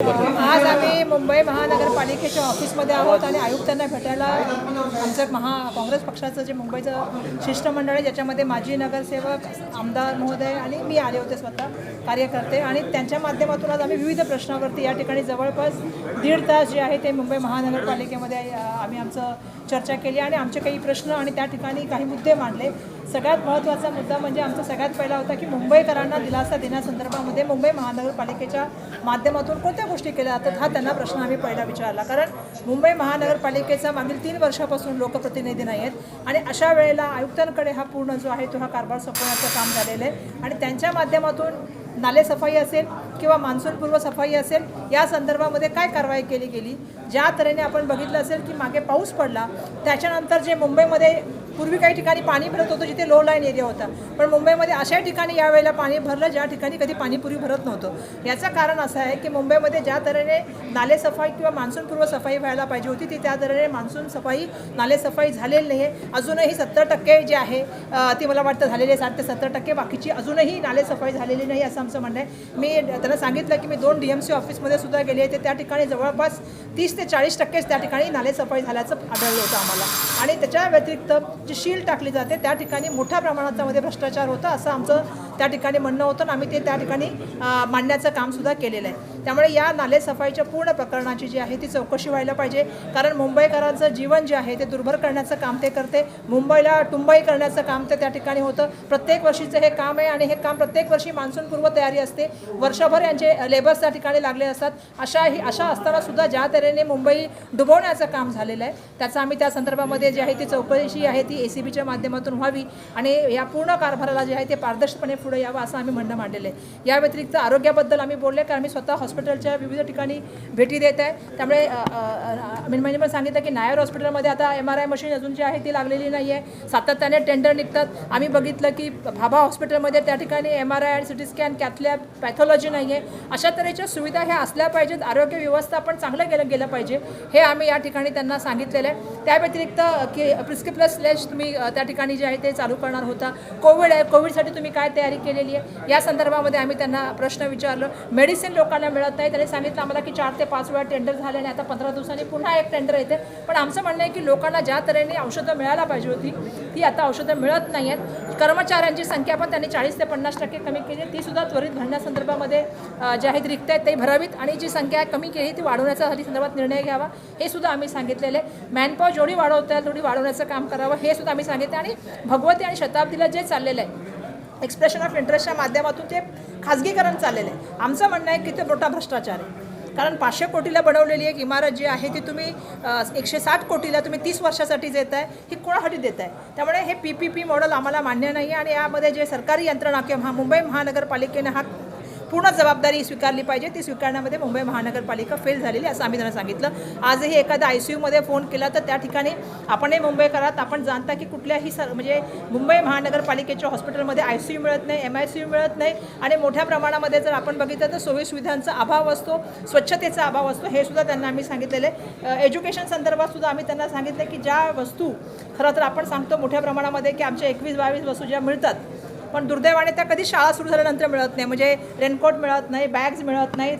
आज आम्ही मुंबई महानगरपालिकेच्या ऑफिसमध्ये आहोत आणि आयुक्तांना भेटायला आमचं महा काँग्रेस पक्षाचं जे मुंबईचं शिष्टमंडळ आहे ज्याच्यामध्ये माजी नगरसेवक आमदार महोदय आणि मी आले होते स्वतः कार्यकर्ते. आणि त्यांच्या माध्यमातून आज आम्ही विविध प्रश्नावरती या ठिकाणी जवळपास दीड तास जे आहे ते मुंबई महानगरपालिकेमध्ये आम्ही आमचं चर्चा केली आणि आमचे काही प्रश्न आणि त्या ठिकाणी काही मुद्दे मांडले. सगळ्यात महत्त्वाचा मुद्दा म्हणजे आमचा सगळ्यात पहिला होता की मुंबईकरांना दिलासा देण्यासंदर्भामध्ये मुंबई महानगरपालिकेच्या माध्यमातून कोणत्या गोष्टी केल्या जातात हा त्यांना प्रश्न आम्ही पहिला विचारला. कारण मुंबई महानगरपालिकेचा मागील तीन वर्षापासून लोकप्रतिनिधी नाही आहेत आणि अशा वेळेला आयुक्तांकडे हा पूर्ण जो आहे तो हा कारभार सोपवण्याचं काम झालेलं आहे. आणि त्यांच्या माध्यमातून नाले सफाई असेल किंवा मान्सूनपूर्व सफाई असेल या संदर्भामध्ये काय कारवाई केली गेली? ज्या तऱ्हेने आपण बघितलं असेल की मागे पाऊस पडला त्याच्यानंतर जे मुंबईमध्ये पूर्वी काही ठिकाणी पाणी भरत होतं जिथे लो लाईन एरिया होता. पण मुंबईमध्ये अशा ठिकाणी यावेळेला पाणी भरलं ज्या ठिकाणी कधी पाणीपुरी भरत नव्हतं. याचं कारण असं आहे की मुंबईमध्ये ज्या तऱ्हेने नाले सफाई किंवा मान्सूनपूर्व सफाई व्हायला पाहिजे होती ती त्या तऱ्हेने मान्सून सफाई नाले सफाई झालेली नाही आहे अजूनही सत्तर टक्के जे आहे ती मला वाटतं झालेली आहे. साठ ते सत्तर टक्के बाकीची अजूनही नाले सफाई झालेली नाही असं आमचं म्हणणं आहे. मी त्यांना सांगितलं की मी दोन डी एम सी ऑफिसमध्ये सुद्धा गेले ते त्या ठिकाणी जवळपास तीस ते चाळीस टक्केच त्या ठिकाणी नाले सफाई झाल्याचं आढळलं होतं आम्हाला. आणि त्याच्या व्यतिरिक्त जी शील टाकली जाते त्या ठिकाणी मोठ्या प्रमाणात त्यामध्ये भ्रष्टाचार होता असं आमचं त्या ठिकाणी म्हणणं होतं आणि आम्ही ते त्या ठिकाणी मांडण्याचं कामसुद्धा केलेलं आहे. त्यामुळे या नाले सफाईच्या पूर्ण प्रकरणाची जी आहे ती चौकशी व्हायला पाहिजे. कारण मुंबईकरांचं जीवन जे आहे ते दुर्भर करण्याचं काम ते करते. मुंबईला टुंबई करण्याचं काम ते त्या ठिकाणी होतं. प्रत्येक वर्षीचं हे काम आहे आणि हे काम प्रत्येक वर्षी मान्सूनपूर्व तयारी असते. वर्षभर यांचे लेबर्स त्या ठिकाणी लागले असतात. अशा ही अशा असतानासुद्धा ज्या तऱ्हेने मुंबई डुबवण्याचं काम झालेलं आहे त्याचं आम्ही त्या संदर्भामध्ये जी आहे ती चौकशी आहे ती ए सी बीच्या माध्यमातून व्हावी. आणि या पूर्ण कारभाराला जे आहे ते पारदर्शकपणे पुढे यावं असं आम्ही म्हणणं मांडलेलं आहे. या व्यतिरिक्त आरोग्याबद्दल आम्ही बोलले कारण आम्ही स्वतः हॉस्पिटलच्या विविध ठिकाणी भेटी देत आहे. त्यामुळे मी म्हणजे पण सांगितलं की नायर हॉस्पिटलमध्ये आता एम आर आय मशीन अजून जी आहे ती लागलेली नाही आहे सातत्याने टेंडर निघतात. आम्ही बघितलं की भाभा हॉस्पिटलमध्ये त्या ठिकाणी M R I C T scan cath lab pathology नाही आहे अशा तऱ्हेच्या सुविधा ह्या असल्या पाहिजेत. आरोग्य व्यवस्था पण चांगलं गेलं गेलं पाहिजे. हे आम्ही या ठिकाणी त्यांना सांगितलेलं आहे. त्या व्यतिरिक्त की प्रिस्क्रिप्लस स्लॅश तुम्ही त्या ठिकाणी जे आहे ते चालू करणार होता. कोविड आहे. कोविडसाठी तुम्ही काय तयारी केलेली आहे. या संदर्भामध्ये आम्ही त्यांना प्रश्न विचारलं. मेडिसिन लोकांना मिळत नाही. त्यांनी सांगितलं आम्हाला की चार ते पाच वेळा टेंडर झाले आणि आता पंधरा दिवसांनी पुन्हा एक टेंडर येते. पण आमचं म्हणणं आहे की लोकांना ज्या तऱ्हेने औषधं मिळायला पाहिजे होती ती आता औषधं मिळत नाही आहेत. कर्मचाऱ्यांची संख्या पण त्यांनी चाळीस ते पन्नास टक्के कमी केली आहे. तीसुद्धा त्वरित भरण्यासंदर्भामध्ये जे आहेत रिक्त आहेत ते भरावीत आणि जी संख्या कमी केली ती वाढवण्याचा संदर्भात निर्णय घ्यावा. हे सुद्धा आम्ही सांगितलेलं आहे. मॅनपॉवर जेवढी वाढवता येईल तेवढी वाढवण्याचं काम करावं हे सुद्धा आम्ही सांगितलं आणि भगवती आणि शताब्दीला जे चाललेलं आहे एक्सप्रेशन ऑफ इंटरेस्टच्या माध्यमातून ते खाजगीकरण चाललेलं आहे. आमचं म्हणणं आहे की ते मोठा भ्रष्टाचार आहे. कारण पाचशे कोटीला बनवलेली एक इमारत जी आहे ती तुम्ही एकशे साठ कोटीला तुम्ही तीस वर्षासाठी देत आहे ही कोणासाठी देत आहे? त्यामुळे हे पी पी पी मॉडेल आम्हाला मान्य नाही आहे आणि यामध्ये जे सरकारी यंत्रणा किंवा मुंबई महानगरपालिकेने हा पूर्ण जबाबदारी स्वीकारली पाहिजे. ती स्वीकारण्यामध्ये मुंबई महानगरपालिका फेल झालेली असं आम्ही त्यांना सांगितलं. आजही एखाद्या आय सी यूमध्ये फोन केला तर त्या ठिकाणी आपणही मुंबईकरात आपण जाणता की कुठल्याही सर म्हणजे मुंबई महानगरपालिकेच्या हॉस्पिटलमध्ये आय सी यू मिळत नाही एम आय सी यू मिळत नाही आणि मोठ्या प्रमाणामध्ये जर आपण बघितलं तर सोयी सुविधांचा अभाव असतो स्वच्छतेचा अभाव असतो हे सुद्धा त्यांना आम्ही सांगितलेलं आहे. एज्युकेशन संदर्भात सुद्धा आम्ही त्यांना सांगितलं की ज्या वस्तू खरं तर आपण सांगतो मोठ्या प्रमाणामध्ये की आमच्या एकवीस बावीस वस्तू ज्या मिळतात पण दुर्दैवाने त्या कधी शाळा सुरू झाल्यानंतर मिळत नाही. म्हणजे रेनकोट मिळत नाही बॅग्स मिळत नाही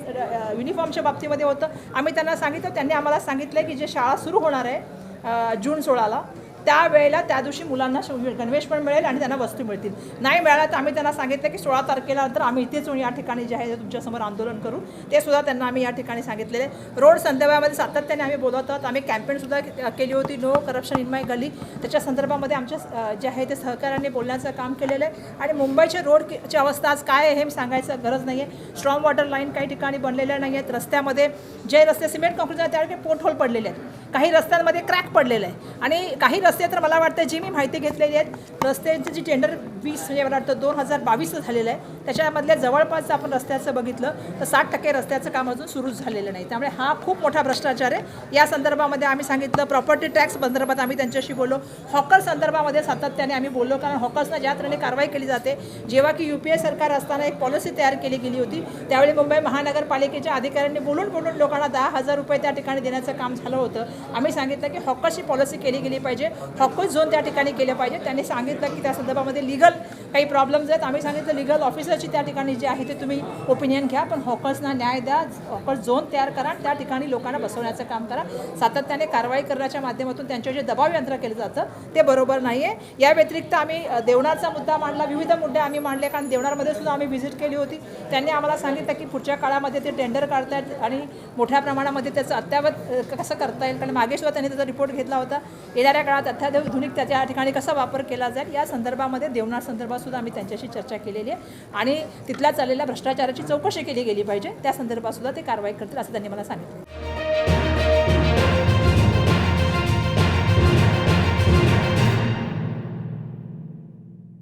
युनिफॉर्मच्या बाबतीमध्ये होतं. आम्ही त्यांना सांगितलं त्यांनी आम्हाला सांगितलं की जे शाळा सुरू होणार आहे जून सोळाला त्यावेळेला त्या दिवशी मुलांना गणवेश पण मिळेल आणि त्यांना वस्तू मिळतील. नाही मिळाला तर आम्ही त्यांना सांगितलं की सोळा तारखेला नंतर आम्ही इथेच येऊन या ठिकाणी जे आहे तुमच्यासमोर आंदोलन करू. ते सुद्धा त्यांना आम्ही या ठिकाणी सांगितलेले. रोड संदर्भामध्ये सातत्याने आम्ही बोलत आहोत. आम्ही कॅम्पेनसुद्धा के- केली होती. No corruption in my gali त्याच्या संदर्भामध्ये आमच्या जे आहे ते सहकार्याने बोलण्याचं काम केलेलं आहे. आणि मुंबईचे रोडची अवस्था आज काय आहे हे सांगायचं गरज नाही आहे स्ट्रॉंग वॉटर लाईन काही ठिकाणी बनलेल्या नाही आहेत रस्त्यामध्ये जे रस्ते सिमेंट कॉन्क्रीट त्या त्यावर होल पडलेले आहेत. काही रस्त्यांमध्ये क्रॅक पडलेलं आहे आणि काही रस्ते तर मला वाटतं जी मी माहिती घेतलेली आहेत रस्त्यांची जी टेंडर वीस म्हणजे मला वाटतं दोन हजार बावीसचं झालेलं आहे. त्याच्यामधल्या जवळपास आपण रस्त्याचं बघितलं तर साठ टक्के रस्त्याचं काम अजून सुरूच झालेलं नाही. त्यामुळे हा खूप मोठा भ्रष्टाचार आहे. या संदर्भामध्ये आम्ही सांगितलं प्रॉपर्टी टॅक्स संदर्भात आम्ही त्यांच्याशी बोललो. हॉकर संदर्भामध्ये सातत्याने आम्ही बोललो कारण हॉकर्सना ज्या तऱ्हेने कारवाई केली जाते जेव्हा की यू पी ए सरकार असताना एक पॉलिसी तयार केली गेली होती. त्यावेळी मुंबई महानगरपालिकेच्या अधिकाऱ्यांनी बोलून बोलून लोकांना दहा हजार रुपये त्या ठिकाणी देण्याचं काम झालं होतं. आम्ही सांगितलं की हॉकर्सची पॉलिसी केली गेली पाहिजे. हॉकर्स झोन त्या ठिकाणी केले पाहिजे. त्यांनी सांगितलं की त्या संदर्भामध्ये लिगल काही प्रॉब्लेम्स आहेत. आम्ही सांगितलं लिगल ऑफिसरची त्या ठिकाणी जे आहे ते तुम्ही ओपिनियन घ्या पण हॉकर्सना न्याय द्या हॉकर्स झोन तयार करा आणि त्या ठिकाणी लोकांना बसवण्याचं काम करा. सातत्याने कारवाई करण्याच्या माध्यमातून त्यांच्यावर जे दबाव यंत्र केलं जातं ते बरोबर नाही आहे या व्यतिरिक्त आम्ही देवणारचा मुद्दा मांडला विविध मुद्दे आम्ही मांडले कारण देवणारमध्ये सुद्धा आम्ही व्हिजिट केली होती. त्यांनी आम्हाला सांगितलं की पुढच्या काळामध्ये ते टेंडर काढतात आणि मोठ्या प्रमाणामध्ये त्याचं अत्यावत कसं करता येईल? कारण मागे सुद्धा त्यांनी त्याचा रिपोर्ट घेतला होता. येणाऱ्या काळात अत्याधुनिक त्याच्या ठिकाणी कसा वापर केला जाईल या संदर्भामध्ये देवनाथ संदर्भातसुद्धा आम्ही त्यांच्याशी चर्चा केलेली आहे. आणि तिथल्या चाललेल्या भ्रष्टाचाराची चौकशी केली गेली पाहिजे त्या संदर्भात सुद्धा ते कारवाई करतील असं त्यांनी मला सांगितलं.